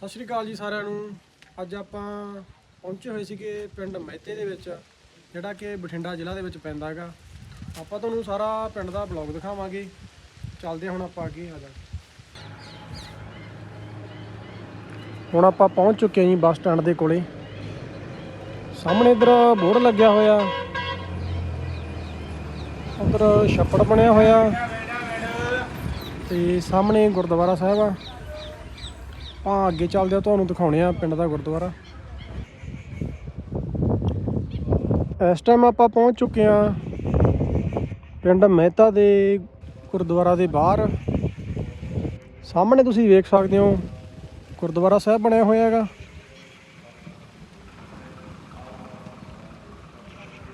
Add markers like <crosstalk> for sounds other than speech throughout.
ਸਤਿ ਸ਼੍ਰੀ ਅਕਾਲ ਜੀ ਸਾਰਿਆਂ ਨੂੰ। ਅੱਜ ਆਪਾਂ ਪਹੁੰਚੇ ਹੋਏ ਸੀਗੇ ਪਿੰਡ ਮਹਿਤੇ ਦੇ ਵਿੱਚ, ਜਿਹੜਾ ਕਿ ਬਠਿੰਡਾ ਜ਼ਿਲ੍ਹਾ ਦੇ ਵਿੱਚ ਪੈਂਦਾ ਹੈਗਾ। ਆਪਾਂ ਤੁਹਾਨੂੰ ਸਾਰਾ ਪਿੰਡ ਦਾ ਬਲੌਗ ਦਿਖਾਵਾਂਗੇ। ਚੱਲਦੇ ਹਾਂ ਹੁਣ ਆਪਾਂ ਅੱਗੇ ਆ ਜਾ। ਹੁਣ ਆਪਾਂ ਪਹੁੰਚ ਚੁੱਕੇ ਹਾਂ ਜੀ ਬੱਸ ਸਟੈਂਡ ਦੇ ਕੋਲੇ। ਸਾਹਮਣੇ ਇਧਰ ਬੋਰਡ ਲੱਗਿਆ ਹੋਇਆ। ਉਧਰ ਛੱਪੜ ਬਣਿਆ ਹੋਇਆ। ਤੇ ਸਾਹਮਣੇ ਗੁਰਦੁਆਰਾ ਸਾਹਿਬ ਆ। ਆਪਾਂ ਅੱਗੇ ਚੱਲਦੇ ਆ ਤੁਹਾਨੂੰ ਦਿਖਾਉਣੇ ਆ ਪਿੰਡ ਦਾ ਗੁਰਦੁਆਰਾ। ਇਸ ਟਾਈਮ ਆਪਾਂ ਪਹੁੰਚ ਚੁੱਕੇ ਆ ਪਿੰਡ ਮਹਿਤਾ ਦੇ ਗੁਰਦੁਆਰਾ ਦੇ ਬਾਹਰ। ਸਾਹਮਣੇ ਤੁਸੀਂ ਵੇਖ ਸਕਦੇ ਹੋ, ਗੁਰਦੁਆਰਾ ਸਾਹਿਬ ਬਣਿਆ ਹੋਇਆ ਹੈਗਾ।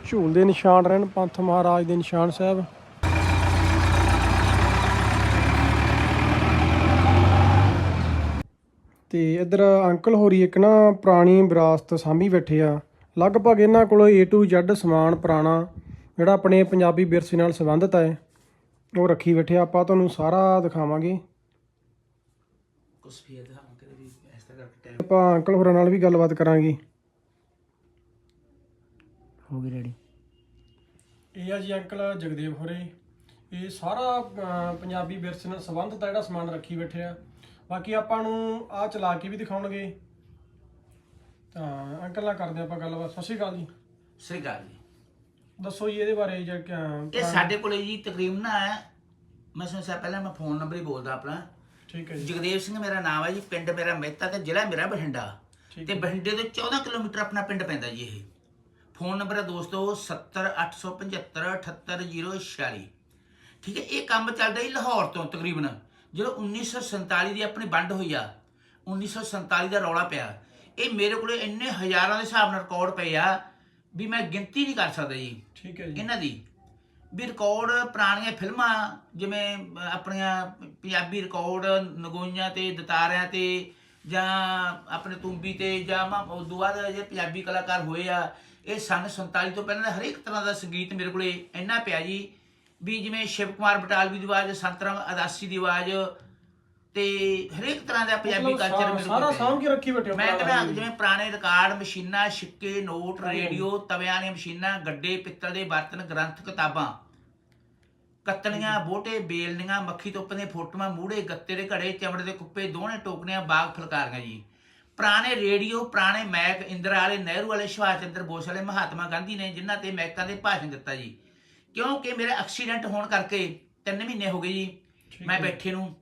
ਝੂਲ ਦੇ ਨਿਸ਼ਾਨ ਰਹਿਣ, ਪੰਥ ਮਹਾਰਾਜ ਦੇ ਨਿਸ਼ਾਨ ਸਾਹਿਬ। ਤੇ ਇੱਧਰ ਅੰਕਲ ਹੋਰੀ ਇੱਕ ਨਾ ਪੁਰਾਣੀ ਵਿਰਾਸਤ ਸਾਂਭੀ ਬੈਠੇ ਆ। ਲਗਭਗ ਇਹਨਾਂ ਕੋਲ A to Z ਸਮਾਨ ਪੁਰਾਣਾ ਜਿਹੜਾ ਆਪਣੇ ਪੰਜਾਬੀ ਵਿਰਸੇ ਨਾਲ ਸੰਬੰਧਿਤ ਹੈ ਉਹ ਰੱਖੀ ਬੈਠੇ ਆ। ਆਪਾਂ ਤੁਹਾਨੂੰ ਸਾਰਾ ਦਿਖਾਵਾਂਗੇ। ਕੁਛ ਵੀ ਇਹਦਾ ਅੰਕਲ ਵੀ ਇਸ ਤਰ੍ਹਾਂ ਕਰਕੇ ਟਾਈਮ ਆਪਾਂ ਅੰਕਲ ਹੋਰਾਂ ਨਾਲ ਵੀ ਗੱਲਬਾਤ ਕਰਾਂਗੇ। ਹੋ ਗਈ ਰੈਡੀ ਇਹ ਆ ਜੀ ਅੰਕਲ ਜਗਦੇਵ ਹੋਰੇ। ਇਹ ਸਾਰਾ ਅਹ, ਪੰਜਾਬੀ ਵਿਰਸੇ ਨਾਲ ਸੰਬੰਧਿਤ ਆ ਜਿਹੜਾ ਸਮਾਨ ਰੱਖੀ ਬੈਠੇ ਆ। ਬਾਕੀ ਆਪਾਂ ਨੂੰ ਆ ਚਲਾ ਕੇ ਵੀ ਦਿਖਾਉਣਗੇ। ਤਾਂ ਅੰਕਲ ਨਾਲ ਕਰਦੇ ਆਪਾਂ ਗੱਲਬਾਤ। ਸਤਿ ਸ਼੍ਰੀ ਅਕਾਲ ਜੀ। ਸਹੀ ਗੱਲ ਜੀ। ਦੱਸੋ ਜੀ ਇਹਦੇ ਬਾਰੇ ਜਾਂ ਕਿਆ ਇਹ ਸਾਡੇ ਕੋਲੇ ਜੀ ਤਕਰੀਬਨ ਨਾ ਮੈਂ ਸਮਝਿਆ ਪਹਿਲਾਂ ਮੈਂ ਫੋਨ ਨੰਬਰ ਹੀ ਬੋਲਦਾ ਆਪਣਾ। ਠੀਕ ਹੈ ਜੀ। ਜਗਦੇਵ ਸਿੰਘ ਮੇਰਾ ਨਾਮ ਹੈ ਜੀ ਪਿੰਡ ਮੇਰਾ ਮਹਿਤਾ ਤੇ ਜ਼ਿਲ੍ਹਾ ਮੇਰਾ ਬਠਿੰਡਾ। ਠੀਕ ਤੇ ਬਠਿੰਡੇ ਤੋਂ 14 ਕਿਲੋਮੀਟਰ ਆਪਣਾ ਪਿੰਡ ਪੈਂਦਾ ਜੀ ਇਹ। ਫੋਨ ਨੰਬਰ ਹੈ ਦੋਸਤੋ 70875 ਠੀਕ ਹੈ ਇਹ ਕੰਮ ਚੱਲਦਾ ਜੀ ਲਾਹੌਰ ਤੋਂ ਤਕਰੀਬਨ। ਜਦੋਂ 1947 ਦੀ ਆਪਣੀ ਵੰਡ ਹੋਈ ਆ 1947 ਦਾ ਰੌਲਾ ਪਿਆ। ਇਹ ਮੇਰੇ ਕੋਲੇ ਇੰਨੇ ਹਜ਼ਾਰਾਂ ਦੇ ਹਿਸਾਬ ਨਾਲ ਰਿਕਾਰਡ ਪਏ ਆ ਵੀ ਮੈਂ ਗਿਣਤੀ ਨਹੀਂ ਕਰ ਸਕਦਾ ਜੀ। ਠੀਕ ਹੈ ਜੀ। ਇਹਨਾਂ ਦੀ ਵੀ ਰਿਕਾਰਡ ਪੁਰਾਣੀਆਂ ਫਿਲਮਾਂ ਜਿਵੇਂ ਆਪਣੀਆਂ ਪੰਜਾਬੀ ਰਿਕਾਰਡ ਨਗੋਈਆਂ ਤੇ ਦਤਾਰਿਆਂ ਤੇ ਜਾਂ ਆਪਣੇ ਤੁੰਬੀ ਤੇ ਜਾਂ ਮਾ ਉਦੋਂ ਬਾਅਦ ਜੇ ਪੰਜਾਬੀ ਕਲਾਕਾਰ ਹੋਏ ਆ ਇਹ ਸਨ 47 ਤੋਂ ਪਹਿਲਾਂ ਦਾ ਹਰੇਕ ਤਰ੍ਹਾਂ ਦਾ ਸੰਗੀਤ ਮੇਰੇ ਕੋਲੇ ਇੰਨਾ ਪਿਆ ਜੀ। ਵੀ ਜਿਵੇਂ ਸ਼ਿਵ ਕੁਮਾਰ ਬਟਾਲਵੀ ਦੀ ਆਵਾਜ਼ ਸੰਤਰਾਮ ਅਦਾਸੀ ਦੀ ਆਵਾਜ਼ ਤੇ ਹਰੇਕ ਤਰ੍ਹਾਂ ਦਾ ਪੰਜਾਬੀ ਕਲਚਰ ਮੇਰੇ ਸਾਰਾ ਕੋਲ ਸਾਂਭ ਕੇ ਰੱਖੀ ਬੈਠੇ ਮੈਂ ਕਹਿੰਦਾ। ਜਿਵੇਂ ਪੁਰਾਣੇ ਰਿਕਾਰਡ ਮਸ਼ੀਨਾਂ ਸਿੱਕੇ ਨੋਟ ਰੇਡੀਓ ਤਵਿਆਂ ਦੀਆਂ ਮਸ਼ੀਨਾਂ ਗੱਡੇ ਪਿੱਤਲ ਦੇ ਬਰਤਨ ਗ੍ਰੰਥ ਕਿਤਾਬਾਂ। ਕੱਤਣੀਆਂ ਬੋਟੇ ਬੇਲਣੀਆਂ ਮੱਖੀ ਧੁੱਪ ਦੀਆਂ ਫੋਟੋਆਂ ਮੂੜੇ ਗੱਤੇ ਦੇ ਘੜੇ ਚਮੜੇ ਦੇ ਕੁੱਪੇ ਦੋਹਣੇ ਟੋਕਰੀਆਂ ਬਾਗ ਫਲਕਾਰੀਆਂ ਜੀ। ਪੁਰਾਣੇ ਰੇਡੀਓ ਪੁਰਾਣੇ ਮੈਕ ਇੰਦਰਾ ਵਾਲੇ ਨਹਿਰੂ ਵਾਲੇ ਸੁਭਾਸ਼ ਚੰਦਰ ਬੋਸ ਵਾਲੇ ਮਹਾਤਮਾ ਗਾਂਧੀ ਨੇ ਜਿਨ੍ਹਾਂ ਤੇ ਮੈਕਾਂ ਦੇ ਭਾਸ਼ਣ ਦਿੱਤਾ ਜੀ। ਕਿਉਂਕਿ ਮੇਰਾ ਐਕਸੀਡੈਂਟ ਹੋਣ ਕਰਕੇ 3 ਮਹੀਨੇ ਹੋ ਗਏ ਜੀ ਮੈਂ। ਬੈਠੇ ਨੂੰ।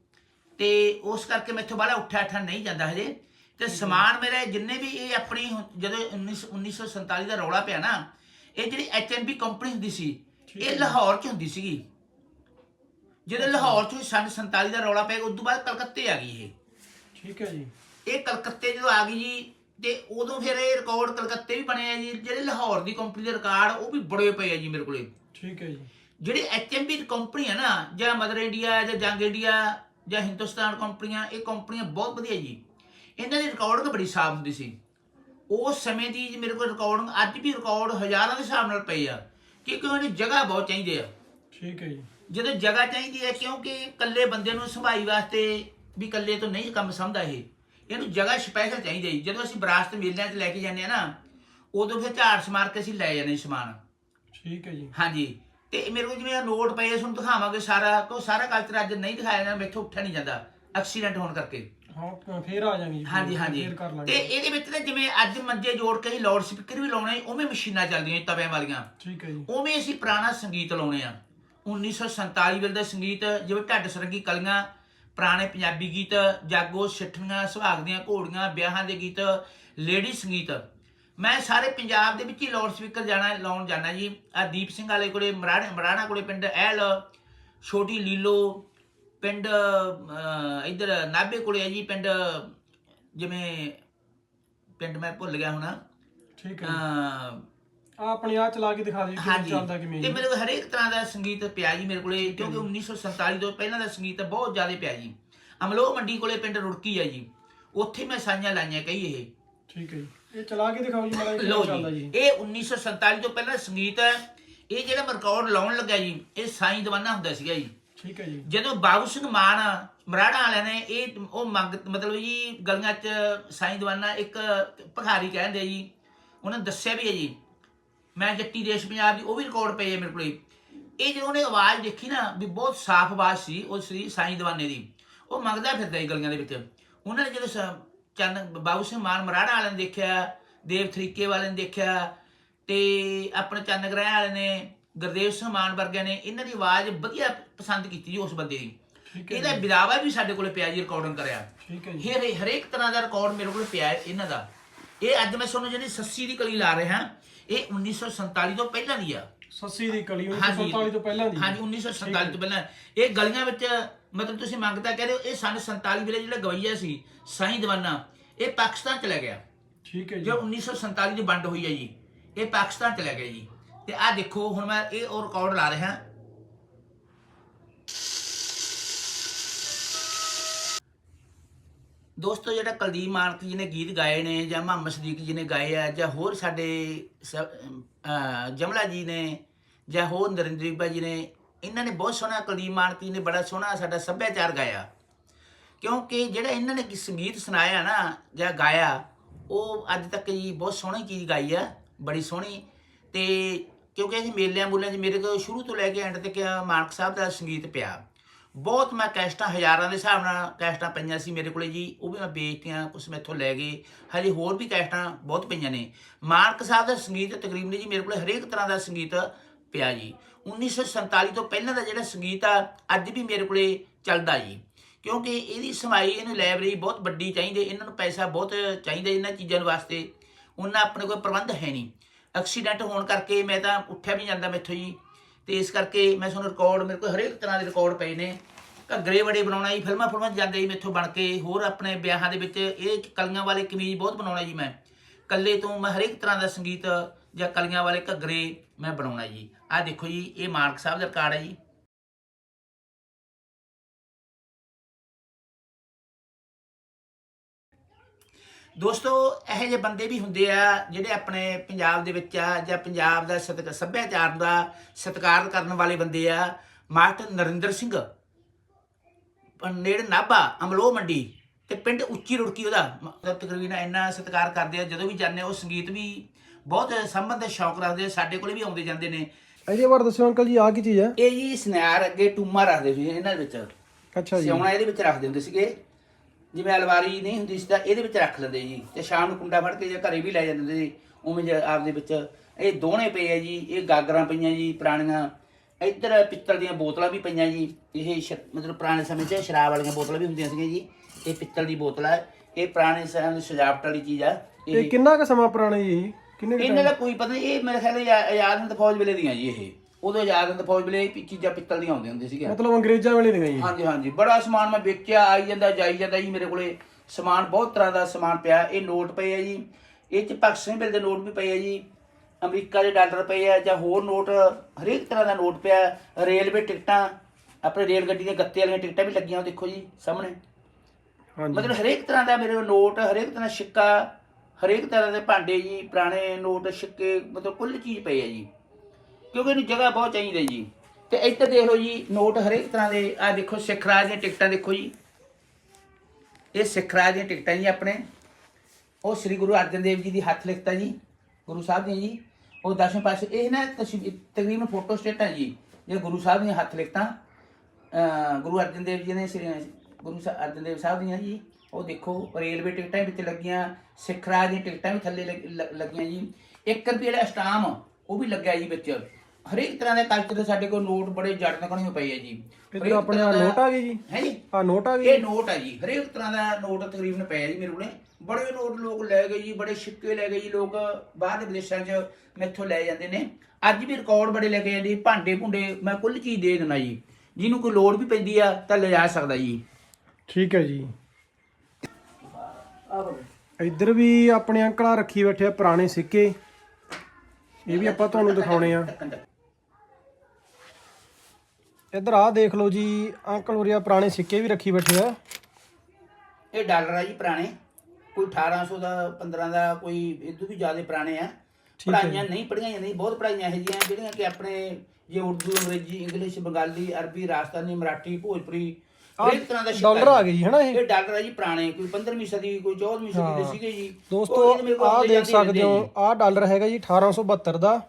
ਤੇ ਉਸ ਕਰਕੇ ਮੈਥੋਂ ਬਾਹਲਾ ਉੱਠਿਆ ਠਾ ਨਹੀਂ ਜਾਂਦਾ ਹਜੇ। ਤੇ ਸਮਾਨ ਮੇਰੇ ਜਿੰਨੇ ਵੀ ਇਹ ਆਪਣੀ ਜਦੋਂ 19 1947 ਦਾ ਰੌਲਾ ਪਿਆ ਨਾ ਇਹ ਜਿਹੜੀ ਐਚਐਨਬੀ ਕੰਪਨੀ ਹੁੰਦੀ ਸੀ ਇਹ। ਲਾਹੌਰ 'ਚ ਹੁੰਦੀ ਸੀਗੀ। ਜਦੋਂ ਲਾਹੌਰ 'ਚ ਸੰਨ 47 ਦਾ ਰੌਲਾ ਪਿਆ ਉਸ ਤੋਂ ਬਾਅਦ ਕਲਕੱਤੇ ਆ ਗਈ ਇਹ। ਠੀਕ ਹੈ ਜੀ। ਇਹ ਕਲਕੱਤੇ ਜਦੋਂ ਆ ਗਈ ਜੀ ਤੇ ਉਦੋਂ ਫਿਰ ਇਹ ਰਿਕਾਰਡ ਕਲਕੱਤੇ ਵੀ ਬਣੇ ਆ ਜੀ ਜਿਹੜੇ ਲਾਹੌਰ ਦੀ ਕੰਪਨੀ ਦੇ ਰਿਕਾਰਡ ਉਹ ਵੀ ਬੜੇ ਪਏ ਆ ਜੀ ਮੇਰੇ ਕੋਲੇ। ਠੀਕ ਹੈ ਜੀ। ਜਿਹੜੀ ਐਚਐਮਪੀ ਦੀ ਕੰਪਨੀ ਹੈ ਨਾ ਜਾਂ ਮਦਰ ਇੰਡੀਆ ਜਾਂ ਜੰਗ ਇੰਡੀਆ ਜਾਂ ਹਿੰਦੁਸਤਾਨ ਕੰਪਨੀਆਂ ਇਹ ਕੰਪਨੀਆਂ ਬਹੁਤ ਵਧੀਆ ਜੀ। ਇਹਨਾਂ ਦੀ ਰਿਕਾਰਡਿੰਗ ਬੜੀ ਸਾਫ਼ ਹੁੰਦੀ ਸੀ। ਉਸ ਸਮੇਂ ਦੀ ਜੀ ਮੇਰੇ ਕੋਲ ਰਿਕਾਰਡਿੰਗ ਅੱਜ ਵੀ ਰਿਕਾਰਡ ਹਜ਼ਾਰਾਂ ਦੇ ਹਿਸਾਬ ਨਾਲ ਪਏ ਆ ਕਿਉਂਕਿ ਉਹਦੀ ਜਗ੍ਹਾ ਬਹੁਤ ਚਾਹੀਦੀ ਆ। ਠੀਕ ਹੈ ਜੀ। ਜਦੋਂ ਜਗ੍ਹਾ ਚਾਹੀਦੀ ਹੈ ਕਿਉਂਕਿ ਇਕੱਲੇ ਬੰਦੇ ਨੂੰ ਸੰਭਾਈ ਵਾਸਤੇ ਵੀ ਇਕੱਲੇ ਤੋਂ ਨਹੀਂ ਕੰਮ ਸਮਝਦਾ ਇਹ ਇਹਨੂੰ ਜਗ੍ਹਾ ਸਪੈਸ਼ਲ ਚਾਹੀਦੀ ਹੈ। ਜਦੋਂ ਅਸੀਂ ਵਿਰਾਸਤ ਮੇਲਿਆਂ 'ਚ ਲੈ ਕੇ ਜਾਂਦੇ ਆ ਨਾ ਉਦੋਂ ਫਿਰ ਝਾੜ ਸਮਾਰ ਕੇ ਅਸੀਂ ਲੈ ਜਾਂਦੇ ਸਮਾਨ। ਠੀਕ ਹੈ ਜੀ। ਹਾਂਜੀ। ਤੇ ਮੇਰੇ ਕੋਲ ਜਿਵੇਂ ਨੋਟ ਪਏ ਆ ਤੁਹਾਨੂੰ ਦਿਖਾਵਾਂਗੇ ਸਾਰਾ। ਕੋ ਸਾਰਾ ਕਲਚਰ ਅੱਜ ਨਹੀਂ ਦਿਖਾਇਆ ਜਾਂਦਾ ਮੈਥੋਂ ਉੱਠਿਆ ਨਹੀਂ ਜਾਂਦਾ ਐਕਸੀਡੈਂਟ ਹੋਣ ਕਰਕੇ। ਹਾਂ ਫੇਰ ਆ ਜਾਾਂਗੇ ਜੀ ਹਾਂਜੀ ਹਾਂਜੀ। ਫੇਰ ਕਰ ਤੇ ਇਹਦੇ ਵਿੱਚ ਨਾ ਜਿਵੇਂ ਅੱਜ ਮੰਜੇ ਜੋੜ ਕੇ ਹੀ ਲਾਊਡ ਸਪੀਕਰ ਵੀ ਲਾਉਣੇ ਉਵੇਂ ਮਸ਼ੀਨਾਂ ਚੱਲਦੀਆਂ ਜੀ, ਵਾਲੀਆਂ। ਠੀਕ ਹੈ ਜੀ। ਉਵੇਂ ਅਸੀਂ ਪੁਰਾਣਾ ਸੰਗੀਤ ਲਾਉਣੇ ਆ। 1947 ਵੇਲੇ ਦਾ ਸੰਗੀਤ ਜਿਵੇਂ ਢੱਡ ਸਰੰਗੀ ਕਲੀਆਂ ਪੁਰਾਣੇ ਪੰਜਾਬੀ ਗੀਤ ਜਾਗੋ ਸਿੱਠਣੀਆਂ ਸੁਹਾਗ ਦੀਆਂ ਘੋੜੀਆਂ ਵਿਆਹਾਂ ਦੇ ਗੀਤ ਲੇਡੀ ਸੰਗੀਤ। ਮੈਂ ਸਾਰੇ ਪੰਜਾਬ ਦੇ ਵਿੱਚ ਹੀ ਲਾਊਡ ਸਪੀਕਰ ਜਾਣਾ ਲਾਉਣ ਜਾਣਾ ਜੀ। ਆ ਦੀਪ ਸਿੰਘ ਵਾਲੇ ਕੋਲੇ ਮਰਾਣਾ ਮਰਾਣਾ ਕੋਲੇ ਪਿੰਡ ਐਲ ਛੋਟੀ ਲੀਲੋ ਪਿੰਡ ਇੱਧਰ ਨਾਭੇ ਕੋਲੇ ਹੈ ਜੀ ਪਿੰਡ ਜਿਵੇਂ ਪਿੰਡ ਮੈਂ ਭੁੱਲ ਗਿਆ ਹੁਣ। ਠੀਕ ਹੈ ਆ ਆਪਣੀ ਆ ਚਲਾ ਕੇ ਦਿਖਾ ਦੇ ਕਿ ਚੱਲਦਾ ਕਿਵੇਂ ਤੇ। ਮੇਰੇ ਕੋਲ ਹਰੇਕ ਤਰ੍ਹਾਂ ਦਾ ਸੰਗੀਤ ਪਿਆ ਜੀ ਮੇਰੇ ਕੋਲੇ ਕਿਉਂਕਿ 1947 ਤੋਂ ਪਹਿਲਾਂ ਦਾ ਸੰਗੀਤ ਬਹੁਤ ਜ਼ਿਆਦਾ ਪਿਆ ਜੀ। ਅਮਲੋ ਮੰਡੀ ਕੋਲੇ ਪਿੰਡ ਰੁੜਕੀ ਆ ਜੀ। ਉੱਥੇ ਮੈਂ ਸਾਈਆਂ ਲਾਈਆਂ ਕਈ ਇਹ। ਠੀਕ ਹੈ ਜੀ। ਇਹ ਚਲਾ ਕੇ ਦਿਖਾਓ ਜੀ ਮਾੜਾ ਜਿਹਾ ਲੋ ਕਿਵੇਂ ਚੱਲਦਾ ਜੀ ਇਹ 1947 ਤੋਂ ਪਹਿਲਾਂ ਸੰਗੀਤ ਹੈ। ਇਹ ਜਿਹੜਾ ਰਿਕਾਰਡ ਲਾਉਣ ਲੱਗਾ ਜੀ ਇਹ ਸਾਈਂ ਦਵਾਨਾ ਹੁੰਦਾ ਸੀਗਾ ਜੀ। ਠੀਕ ਹੈ ਜੀ। ਜਦੋਂ ਬਾਬੂ ਸਿੰਘ ਮਾਨ ਮਰਾੜਾ ਵਾਲਿਆਂ ਨੇ ਇਹ ਉਹ ਮੰਗ ਮਤਲਬ ਜੀ ਗਲੀਆਂ 'ਚ ਸਾਈਂ ਦੀਵਾਨਾ ਇੱਕ ਭਖਾਰੀ ਕਹਿੰਦੇ ਜੀ ਉਹਨਾਂ ਨੇ ਦੱਸਿਆ ਵੀ ਹੈ ਜੀ ਮੈਂ ਜੱਟੀ ਦੇਸ਼ ਪੰਜਾਬ ਦੀ ਉਹ ਵੀ ਰਿਕਾਰਡ ਪਈ ਹੈ ਮੇਰੇ ਕੋਲੇ। ਇਹ ਜਦੋਂ ਉਹਨੇ ਆਵਾਜ਼ ਦੇਖੀ ਨਾ ਵੀ ਬਹੁਤ ਸਾਫ਼ ਆਵਾਜ਼ ਸੀ ਉਹ ਸ੍ਰੀ ਸਾਈਂ ਦੀਵਾਨੇ ਦੀ ਉਹ ਮੰਗਦਾ ਫਿਰਦਾ ਸੀ ਗਲੀਆਂ ਦੇ ਵਿੱਚ। ਉਹਨਾਂ ਨੇ ਜਦੋਂ ਚੰਨ ਬਾਬੂ ਸਿੰਘ ਮਾਨ ਮਰਾੜਾ ਵਾਲਿਆਂ ਨੇ ਦੇਖਿਆ ਦੇਵ ਤਰੀਕੇ ਵਾਲਿਆਂ ਨੇ ਦੇਖਿਆ ਤੇ ਆਪਣੇ ਚੰਨ ਗ੍ਰਹਿ ਵਾਲੇ ਨੇ ਗੁਰਦੇਵ ਸਿੰਘ ਮਾਨ ਵਰਗਿਆਂ ਨੇ ਇਹਨਾਂ ਦੀ ਆਵਾਜ਼ ਵਧੀਆ ਪਸੰਦ ਕੀਤੀ ਜੀ ਉਸ ਬੰਦੇ ਦੀ। ਇਹਦਾ ਵਿਦਾਵਾ ਵੀ ਸਾਡੇ ਕੋਲੇ ਪਿਆ ਜੀ ਰਿਕਾਰਡਿੰਗ ਕਰਿਆ। ਠੀਕ ਹੈ ਜੀ। ਹਰੇ ਹਰੇਕ ਤਰ੍ਹਾਂ ਦਾ ਰਿਕਾਰਡ ਮੇਰੇ ਕੋਲ ਪਿਆ ਹੈ ਇਹਨਾਂ ਦਾ। ਇਹ ਅੱਜ ਮੈਂ ਤੁਹਾਨੂੰ ਜਿਹੜੀ ਸੱਸੀ ਦੀ ਕਲੀ ਲਾ ਰਿਹਾ ਇਹ 1947 ਤੋਂ ਪਹਿਲਾਂ ਦੀ ਆ। ਸੱਸੀ ਦੀ ਕਲੀ ਹਾਂਜੀ। 1947 ਤੋਂ ਪਹਿਲਾਂ ਦੀ। ਹਾਂਜੀ 1947 ਤੋਂ ਪਹਿਲਾਂ। ਇਹ ਗਲੀਆਂ ਵਿੱਚ ਮਤਲਬ ਤੁਸੀਂ ਮੰਗਤਾ ਕਹਿੰਦੇ ਹੋ ਇਹ ਸਨ 47 ਵੇਲੇ ਜਿਹੜਾ ਗਵਈਆ ਸੀ ਸਾਈਂ ਦੀਵਾਨਾ ਇਹ ਪਾਕਿਸਤਾਨ ਚਲਾ ਗਿਆ। ਠੀਕ ਹੈ ਜੀ। ਜੋ 1947 ਦੀ ਵੰਡ ਹੋਈ ਹੈ ਜੀ ਇਹ ਪਾਕਿਸਤਾਨ ਚਲਾ ਗਿਆ ਜੀ। ਤੇ ਆਹ ਦੇਖੋ ਹੁਣ ਮੈਂ ਇਹ ਉਹ ਰਿਕਾਰਡ ਲਾ ਰਿਹਾ। ਦੋਸਤੋ ਜਿਹੜਾ ਕੁਲਦੀਪ ਮਾਨਕ ਜੀ ਨੇ ਗੀਤ ਗਾਏ ਨੇ ਜਾਂ ਮੁਹੰਮਦ ਸਦੀਕ ਜੀ ਨੇ ਗਾਏ ਆ ਜਾਂ ਹੋਰ ਸਾਡੇ ਜਮਲਾ ਜੀ ਨੇ ਜਾਂ ਹੋਰ ਨਰਿੰਦਰਪਾ ਜੀ ਨੇ ਇਹਨਾਂ ਨੇ ਬਹੁਤ ਸੋਹਣਾ ਕੁਲਦੀਪ ਮਾਨਕ ਜੀ ਨੇ ਬੜਾ ਸੋਹਣਾ ਸਾਡਾ ਸੱਭਿਆਚਾਰ ਗਾਇਆ। ਕਿਉਂਕਿ ਜਿਹੜਾ ਇਹਨਾਂ ਨੇ ਸੰਗੀਤ ਸੁਣਾਇਆ ਨਾ ਜਾਂ ਗਾਇਆ, ਉਹ ਅੱਜ ਤੱਕ ਜੀ ਬਹੁਤ ਸੋਹਣੀ ਚੀਜ਼ ਗਾਈ ਆ, ਬੜੀ ਸੋਹਣੀ। ਤੇ ਕਿਉਂਕਿ ਅਸੀਂ ਮੇਲਿਆਂ ਮੂਲਿਆਂ 'ਚ ਮੇਰੇ ਕੋਲ ਸ਼ੁਰੂ ਤੋਂ ਲੈ ਕੇ ਐਂਡ ਤੱਕ ਮਾਨਕ ਸਾਹਿਬ ਦਾ ਸੰਗੀਤ ਪਿਆ। ਬਹੁਤ ਮੈਂ ਕੈਸਟਾਂ ਹਜ਼ਾਰਾਂ ਦੇ ਹਿਸਾਬ ਨਾਲ ਕੈਸਟਾਂ ਪਈਆਂ ਸੀ ਮੇਰੇ ਕੋਲੇ ਜੀ, ਉਹ ਵੀ ਮੈਂ ਵੇਚਤੀਆਂ ਕੁਝ ਮੈਥੋਂ ਲੈ ਗਏ। ਹਜੇ ਹੋਰ ਵੀ ਕੈਸਟਾਂ ਬਹੁਤ ਪਈਆਂ ਨੇ। ਮਾਨਕ ਸਾਹਿਬ ਦਾ ਸੰਗੀਤ ਤਕਰੀਬਨ ਜੀ ਮੇਰੇ ਕੋਲੇ ਹਰੇਕ ਤਰ੍ਹਾਂ ਦਾ ਸੰਗੀਤ ਪਿਆ ਜੀ। 1947 ਤੋਂ ਪਹਿਲਾਂ ਦਾ ਜਿਹੜਾ ਸੰਗੀਤ ਆ, ਅੱਜ ਵੀ ਮੇਰੇ ਕੋਲੇ ਚੱਲਦਾ ਜੀ। ਕਿਉਂਕਿ ਇਹਦੀ ਸਮਾਈ ਇਹਨੂੰ ਲਾਇਬ੍ਰੇਰੀ ਬਹੁਤ ਵੱਡੀ ਚਾਹੀਦੀ, ਇਹਨਾਂ ਨੂੰ ਪੈਸਾ ਬਹੁਤ ਚਾਹੀਦਾ ਇਹਨਾਂ ਚੀਜ਼ਾਂ ਵਾਸਤੇ। ਉਹਨਾਂ ਆਪਣੇ ਕੋਲ ਪ੍ਰਬੰਧ ਹੈ ਨਹੀਂ। ਐਕਸੀਡੈਂਟ ਹੋਣ ਕਰਕੇ ਮੈਂ ਤਾਂ ਉੱਠਿਆ ਵੀ ਨਹੀਂ ਜਾਂਦਾ ਮੈਥੋਂ ਜੀ। ਤੇ ਇਸ ਕਰਕੇ ਮੈਂ ਤੁਹਾਨੂੰ ਰਿਕਾਰਡ ਮੇਰੇ ਕੋਲ ਹਰੇਕ ਤਰ੍ਹਾਂ ਦੇ ਰਿਕਾਰਡ ਪਏ ਨੇ। ਘੱਗਰੇ ਬੜੇ ਬਣਾਉਣਾ ਜੀ, ਫਿਲਮਾਂ ਫਿਲਮਾਂ 'ਚ ਜਾਂਦੇ ਜੀ ਮੈਥੋਂ ਬਣ ਕੇ। ਹੋਰ ਆਪਣੇ ਵਿਆਹਾਂ ਦੇ ਵਿੱਚ ਇਹ ਕਲੀਆਂ ਵਾਲੇ ਕਮੀਜ਼ ਬਹੁਤ ਬਣਾਉਣਾ ਜੀ ਮੈਂ। ਕੱਲੇ ਤੋਂ ਮੈਂ ਹਰੇਕ ਤਰ੍ਹਾਂ ਦਾ ਸੰਗੀਤ ਜਾਂ ਕਲੀਆਂ ਵਾਲੇ ਘੱਗਰੇ ਮੈਂ ਬਣਾਉਣਾ ਜੀ। ਆਹ ਦੇਖੋ ਜੀ, ਇਹ ਮਾਰਕ ਸਾਹਿਬ ਦਾ ਰਿਕਾਰਡ ਹੈ ਜੀ। ਦੋਸਤੋ, ਇਹੋ ਜਿਹੇ ਬੰਦੇ ਵੀ ਹੁੰਦੇ ਆ ਜਿਹੜੇ ਆਪਣੇ ਪੰਜਾਬ ਦੇ ਵਿੱਚ ਆ ਜਾਂ ਪੰਜਾਬ ਦਾ ਸਤਿ- ਸੱਭਿਆਚਾਰ ਦਾ ਸਤਿਕਾਰ ਕਰਨ ਵਾਲੇ ਬੰਦੇ ਆ। ਮਾਸਟਰ ਨਰਿੰਦਰ ਸਿੰਘ, ਨੇੜ ਨਾਭਾ ਅਮਲੋ ਮੰਡੀ ਤੇ ਪਿੰਡ ਉੱਚੀ ਰੁੜਕੀ ਉਹਦਾ। ਤਕਰੀਬਨ ਇੰਨਾ ਸਤਿਕਾਰ ਕਰਦੇ ਆ, ਜਦੋਂ ਵੀ ਜਾਂਦੇ ਉਹ ਸੰਗੀਤ ਵੀ ਬਹੁਤ ਸੰਬੰਧ ਦੇ ਸ਼ੌਕ ਰੱਖਦੇ ਸਾਡੇ ਕੋਲੇ ਵੀ ਆਉਂਦੇ ਜਾਂਦੇ ਨੇ। ਇਹਦੇ ਬਾਰੇ ਦੱਸਿਓ ਅੰਕਲ ਜੀ ਆ ਕੀ ਚੀਜ਼ ਹੈ? ਇਹ ਜੀ ਸੁਨਿਆਰ ਅੱਗੇ ਟੂਮਾ ਰੱਖਦੇ ਸੀ ਇਹਨਾਂ ਦੇ ਵਿੱਚ। ਅੱਛਾ ਜੀ। ਸਿਉਣਾ ਇਹਦੇ ਵਿੱਚ ਰੱਖਦੇ ਹੁੰਦੇ ਸੀਗੇ। ਜਿਵੇਂ ਅਲਵਾਰੀ ਨਹੀਂ ਹੁੰਦੀ ਸੀ ਤਾਂ ਇਹਦੇ ਵਿੱਚ ਰੱਖ ਲੈਂਦੇ ਜੀ। ਤੇ ਸ਼ਾਮ ਨੂੰ ਕੁੰਡਾ ਫੜ ਕੇ ਜੇ ਘਰੇ ਵੀ ਲੈ ਜਾਂਦੇ ਸੀ ਉਵੇਂ ਜੇ ਆਪਦੇ ਵਿੱਚ। ਇਹ ਦੋਣੇ ਪਏ ਆ ਜੀ ਇਹ ਗਾਗਰਾਂ ਪਈਆਂ ਜੀ ਪੁਰਾਣੀਆਂ। ਇੱਧਰ ਪਿੱਤਲ ਦੀਆਂ ਬੋਤਲਾਂ ਵੀ ਪਈਆਂ ਜੀ। ਇਹ ਮਤਲਬ ਪੁਰਾਣੇ ਸਮੇਂ 'ਚ ਸ਼ਰਾਬ ਵਾਲੀਆਂ ਬੋਤਲਾਂ ਵੀ ਹੁੰਦੀਆਂ ਸੀਗੀਆਂ ਜੀ। ਇਹ ਪਿੱਤਲ ਦੀ ਬੋਤਲ ਹੈ ਇਹ ਪੁਰਾਣੇ ਸਮੇਂ ਦੀ ਸਜਾਵਟ ਵਾਲੀ ਚੀਜ਼ ਆ। ਇਹ ਕਿੰਨਾ ਕੁ ਸਮਾਂ ਪੁਰਾਣਾ ਜੀ ਕਿੰਨੇ ਕੁ ਇਹਨਾਂ ਦਾ ਕੋਈ ਪਤਾ ਨਹੀਂ ਇਹ ਮੇਰੇ ਖਿਆਲ ਨਾਲ ਆਜ਼ਾ- ਆਜ਼ਾਦ ਹਿੰਦ ਫੌਜ ਵੇਲੇ ਦੀਆਂ ਜੀ ਇਹ। ਉਦੋਂ ਆਜ਼ਾਦ ਹਿੰਦ ਫੌਜ ਵੇਲੇ ਇਹ ਚੀਜ਼ਾਂ ਪਿੱਤਲ ਦੀਆਂ ਆਉਂਦੀਆਂ ਹੁੰਦੀਆਂ ਸੀਗੀਆਂ। ਮਤਲਬ ਅੰਗਰੇਜ਼ਾਂ ਵੇਲੇ ਦੀਆਂ ਜੀ ਹਾਂਜੀ ਹਾਂਜੀ। ਬੜਾ ਸਮਾਨ ਮੈਂ ਵੇਚਿਆ ਆਈ ਜਾਂਦਾ ਜਾਈ ਜਾਂਦਾ ਜੀ ਮੇਰੇ ਕੋਲੇ। ਸਮਾਨ ਬਹੁਤ ਤਰ੍ਹਾਂ ਦਾ ਸਮਾਨ ਪਿਆ। ਇਹ ਨੋਟ ਪਏ ਆ ਜੀ। ਇਹ ਚ ਭਗਤ ਸਿੰਘ ਬਿਲ ਦੇ ਨੋਟ ਵੀ ਪਏ ਆ ਜੀ। ਅਮਰੀਕਾ ਦੇ ਡਾਲਰ ਪਏ ਆ ਜਾਂ ਹੋਰ ਨੋਟ ਹਰੇਕ ਤਰ੍ਹਾਂ ਦਾ ਨੋਟ ਪਿਆ। ਰੇਲਵੇ ਟਿਕਟਾਂ ਆਪਣੇ ਰੇਲ ਗੱਡੀ ਦੇ ਗੱਤੇ ਵਾਲੀਆਂ ਟਿਕਟਾਂ ਵੀ ਲੱਗੀਆਂ ਉਹ ਦੇਖੋ ਜੀ ਸਾਹਮਣੇ। ਹਾਂਜੀ। ਮਤਲਬ ਹਰੇਕ ਤਰ੍ਹਾਂ ਦਾ ਮੇਰੇ ਕੋਲ ਨੋਟ ਹਰੇਕ ਤਰ੍ਹਾਂ ਦਾ ਸਿੱਕਾ ਹਰੇਕ ਤਰ੍ਹਾਂ ਦੇ ਭਾਂਡੇ ਜੀ, ਪੁਰਾਣੇ ਨੋਟ ਸਿੱਕੇ ਮਤਲਬ ਕੁੱਲ ਚੀਜ਼ ਪਈ ਹੈ ਜੀ। ਕਿਉਂਕਿ ਇਹਨੂੰ ਜਗ੍ਹਾ ਬਹੁਤ ਚਾਹੀਦੀ ਹੈ ਜੀ। ਤੇ ਇੱਧਰ ਦੇਖ ਲਓ ਜੀ, ਨੋਟ ਹਰੇਕ ਤਰ੍ਹਾਂ ਦੇ ਆ ਦੇਖੋ ਸਿੱਖ ਰਾਜ ਦੀਆਂ ਟਿਕਟਾਂ ਦੇਖੋ ਜੀ। ਇਹ ਸਿੱਖ ਰਾਜ ਦੀਆਂ ਟਿਕਟਾਂ ਜੀ ਆਪਣੇ। ਉਹ ਸ੍ਰੀ ਗੁਰੂ ਅਰਜਨ ਦੇਵ ਜੀ ਦੀ ਹੱਥ ਲਿਖਤਾ ਜੀ, ਗੁਰੂ ਸਾਹਿਬ ਦੀਆਂ ਜੀ। ਉਹ ਦਸਵੇਂ ਪਾਸੇ ਇਹ ਨਾ ਤਸਵੀਰ ਤਕਰੀਬਨ ਫੋਟੋ ਸਟੇਟਾਂ ਜੀ ਜੇ ਗੁਰੂ ਸਾਹਿਬ ਦੀਆਂ ਹੱਥ ਲਿਖਤਾਂ। ਗੁਰੂ ਅਰਜਨ ਦੇਵ ਜੀ ਨੇ, ਸ੍ਰੀ ਗੁਰੂ ਅਰਜਨ ਦੇਵ ਸਾਹਿਬ ਦੀਆਂ ਜੀ। ਉਹ ਦੇਖੋ ਰੇਲਵੇ ਟਿਕਟਾਂ ਵਿੱਚ ਲੱਗੀਆਂ ਸਿੱਖ ਰਾਜ ਦੀਆਂ ਟਿਕਟਾਂ ਵੀ ਥੱਲੇ ਲੱਗੀਆਂ ਜੀ। 1 ਰੁਪਏ ਦਾ ਸਟਾਮ ਉਹ ਵੀ ਲੱਗਿਆ ਜੀ ਵਿੱਚ। ਹਰੇਕ ਤਰ੍ਹਾਂ ਦੇ ਕਲਚਰ ਦੇ ਸਾਡੇ ਕੋਲ ਨੋਟ ਬੜੇ ਜੜ ਨਕਣੇ ਪਏ ਆ ਜੀ। ਇੱਧਰ ਆਪਣੇ ਆਹ ਨੋਟ ਆ ਗਏ ਜੀ? ਹੈ ਜੀ? ਆ ਨੋਟ ਆ ਗਏ ਇਹ ਨੋਟ ਹੈ ਜੀ। ਹਰੇਕ ਤਰ੍ਹਾਂ ਦਾ ਨੋਟ ਤਕਰੀਬਨ ਪਿਆ ਜੀ ਮੇਰੇ ਕੋਲੇ। ਬੜੇ ਨੋਟ ਲੋਕ ਲੈ ਗਏ ਜੀ ਬੜੇ ਸਿੱਕੇ ਲੈ ਗਏ ਜੀ ਲੋਕ। ਬਾਹਰ ਦੇ ਵਿਦੇਸ਼ਾਂ 'ਚ ਮੈਥੋਂ ਲੈ ਜਾਂਦੇ ਨੇ। ਅੱਜ ਵੀ ਰਿਕਾਰਡ ਬੜੇ ਲੈ ਕੇ ਜਾਂਦੇ ਭਾਂਡੇ ਭੁੰਡੇ ਮੈਂ ਕੁੱਲ ਚੀਜ਼ ਦੇ ਦਿੰਦਾ ਜੀ। ਜਿਹਨੂੰ ਕੋਈ ਲੋੜ ਵੀ ਪੈਂਦੀ ਆ ਤਾਂ ਲੈ ਜਾ ਸਕਦਾ ਜੀ। ਠੀਕ ਹੈ ਜੀ। ਇੱਧਰ ਵੀ ਆਪਣੇ ਅੰਕਲਾਂ ਰੱਖੀ ਬੈਠੇ ਆ ਪੁਰਾਣੇ ਸਿੱਕੇ। ਇਹ ਵੀ ਆਪਾਂ ਤੁਹਾਨੂੰ ਦਿਖਾਉਣੇ ਆ। ਇੱਧਰ ਆਹ ਦੇਖ ਲਓ ਜੀ ਅੰਕਲ ਹੋਰੀਆ ਪੁਰਾਣੇ ਸਿੱਕੇ ਵੀ ਰੱਖੀ ਬੈਠੇ ਆ। ਇਹ ਡਾਲਰ ਆ ਜੀ ਪੁਰਾਣੇ। ਕੋਈ 1800 ਦਾ 15 ਦਾ ਕੋਈ ਇਦੋਂ ਵੀ ਜ਼ਿਆਦਾ ਪੁਰਾਣੇ ਆ। ਪੜਾਈਆਂ ਨਹੀਂ ਪੜੀਆਂ ਜਾਂਦੀਆਂ ਬਹੁਤ ਪੜਾਈਆਂ ਇਹੋ ਜਿਹੜੀਆਂ ਕਿ ਆਪਣੇ ਜੇ ਉਰਦੂ ਅੰਗਰੇਜ਼ੀ ਇੰਗਲਿਸ਼ ਬੰਗਾਲੀ ਅਰਬੀ ਰਾਜਸਥਾਨੀ ਮਰਾਠੀ ਭੋਜਪੁਰੀ ਹਰੇਕ ਤਰ੍ਹਾਂ ਦਾ ਸਿੱਕਾ ਡਾਲਰ ਆ ਗਏ ਜੀ ਹਨਾ ਇਹ? ਇਹ ਡਾਲਰ ਹੈ ਜੀ ਪੁਰਾਣੇ ਕੋਈ 15ਵੀਂ ਸਦੀ ਕੋਈ 14ਵੀਂ ਸਦੀ ਦੇ ਸੀਗੇ ਜੀ। ਦੋਸਤੋ ਉਹ ਇਹਦੇ ਮੇਰੇ ਕੋਲ ਆਹ ਆਉਂਦੇ ਦੇਖ ਜਾਂਦੇ ਸਕਦੇ ਹੋ ਆਹ ਡਾਲਰ ਹੈਗਾ ਜੀ 1872 ਦਾ।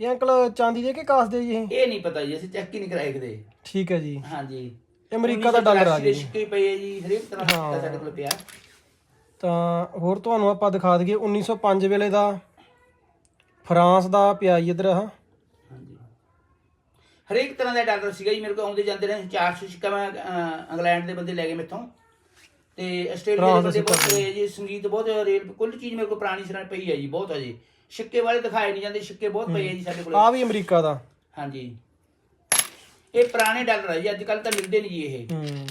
ਇਹ ਅੰਕਲ ਚਾਂਦੀ ਦੇ ਕਿ ਕਾਸ ਦੇ ਜੀ ਇਹ? ਇਹ ਨਹੀਂ ਪਤਾ ਜੀ ਅਸੀਂ ਚੈੱਕ ਹੀ ਨਹੀਂ ਕਰਾਏ ਕਦੇ ਠੀਕ ਹੈ ਜੀ। ਹਾਂਜੀ। ਇਹ ਅਮਰੀਕਾ ਦਾ ਡਾਲਰ ਆ 1984 ਗਿਆ ਜੀ। ਸਿੱਕੇ ਪਏ ਆ ਜੀ ਹਰੇਕ ਤਰ੍ਹਾਂ ਦਾ ਸਿੱਕਾ ਸਾਡੇ ਕੋਲ ਪਿਆ। ਤਾਂ ਹੋਰ ਤੁਹਾਨੂੰ ਆਪਾਂ ਦਿਖਾ ਦਈਏ 1905 ਵੇਲੇ ਦਾ ਫਰਾਂਸ ਦਾ ਪਿਆ ਜੀ ਇਧਰ ਹਾਂਜੀ ਹਰੇਕ ਤਰ੍ਹਾਂ ਦਾ ਡਾਲਰ ਸੀਗਾ ਜੀ ਮੇਰੇ ਕੋਲ ਆਉਂਦੇ ਜਾਂਦੇ ਰਹੇ 400 ਸਿੱਕਾ ਮੈਂ ਇੰਗਲੈਂਡ ਦੇ ਬੰਦੇ ਲੈ ਗਏ ਮੇਥੋਂ। ਤੇ ਆਸਟ੍ਰੇਲੀਆ ਦੇ ਬੰਦੇ ਬਹੁਤ ਗਏ ਜੀ ਸੰਗੀਤ ਬਹੁਤ ਰੇਲ ਕੁੱਲ ਚੀਜ਼ ਮੇਰੇ ਕੋਲ ਪੁਰਾਣੀ ਸਿਰਾਂ ਪਈ ਹੈ ਜੀ ਬਹੁਤ ਹੈ ਜੀ। ਸਿੱਕੇ ਵਾਲੇ ਦਿਖਾਏ ਨਹੀਂ ਜਾਂਦੇ ਸਿੱਕੇ ਬਹੁਤ ਪਏ ਆ ਜੀ ਸਾਡੇ ਕੋਲ। ਆ ਵੀ ਅਮਰੀਕਾ ਦਾ। ਹਾਂਜੀ। ਇਹ ਪੁਰਾਣੇ ਡਾਲਰ ਹੈ ਜੀ ਅੱਜ ਕੱਲ ਤਾਂ ਮਿਲਦੇ ਨਹੀਂ ਜੀ ਇਹ। ਹੂੰ।